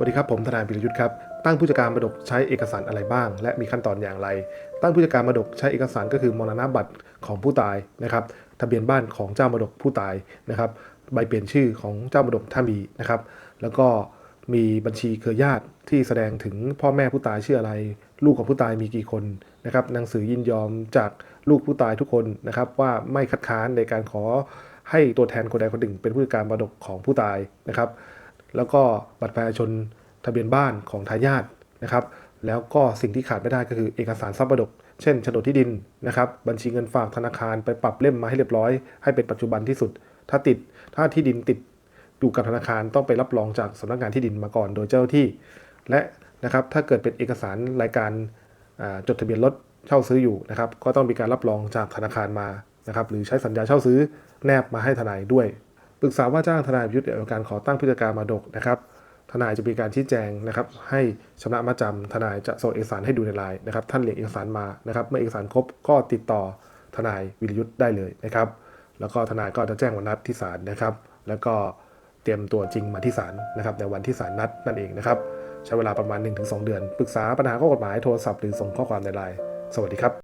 สวัสดีครับ ผมทนายวิรยุทธ์ครับ ตั้งผู้จัดการมรดกใช้เอกสารอะไรบ้าง และมีขั้นตอนอย่างไร ตั้งผู้จัดการมรดกใช้เอกสารก็คือมรณบัตรของผู้ตายนะครับทะเบียนบ้านของเจ้ามรดกผู้ตายนะครับใบเปลี่ยนชื่อของเจ้ามรดกถ้ามีนะครับแล้วก็มีบัญชีเครือญาติที่แสดงถึงพ่อแม่ผู้ตายชื่ออะไร ลูกของผู้ตายมีกี่คนนะครับหนังสือยินยอมจากลูกผู้ตายทุกคนนะครับว่าไม่คัดค้านในการขอให้ตัวแทนคนใดคนหนึ่ง เป็นผู้จัดการมรดกของผู้ตายนะครับ แล้วก็บัตรประชาชนทะเบียนบ้านของทายาทนะครับ แล้วก็สิ่งที่ขาดไม่ได้ก็คือเอกสารทรัพย์มรดก เช่นโฉนดที่ดินนะครับ บัญชีเงินฝากธนาคารไปปรับเล่มมาให้เรียบร้อย ให้เป็นปัจจุบันที่สุด ถ้าติดถ้าที่ดินติดอยู่กับธนาคารต้องไปรับรองจากสำนักงานที่ดินมาก่อนโดยเจ้าที่ และนะครับถ้าเกิดเป็นเอกสารรายการจดทะเบียนรถเช่าซื้ออยู่นะครับ ก็ต้องมีการรับรองจากธนาคารมานะครับ หรือใช้สัญญาเช่าซื้อแนบมาให้ทนายด้วย ปรึกษาว่าจ้างทนายประยุทธ์เกี่ยวกับการขอตั้งผู้จัดกามรดกนะครับทนายจะมีการชี้แจงนะครับ ให้ชำระมาจำทนายจะส่งเอกสารให้ดูในไลน์นะครับ ท่านเรียกเอกสารมานะครับ เมื่อเอกสารครบก็ติดต่อทนายวิรยุทธ์ได้เลยนะครับ แล้วก็ทนายก็จะแจ้งวันนัดที่ศาลนะครับ แล้วก็เตรียมตัวจริงมาที่ศาลนะครับในวันที่ศาลนัดนั่นเองนะครับ ใช้เวลาประมาณ 1-2 เดือน ปรึกษาปัญหาข้อกฎหมายโทรศัพท์หรือส่งข้อความในไลน์สวัสดีครับ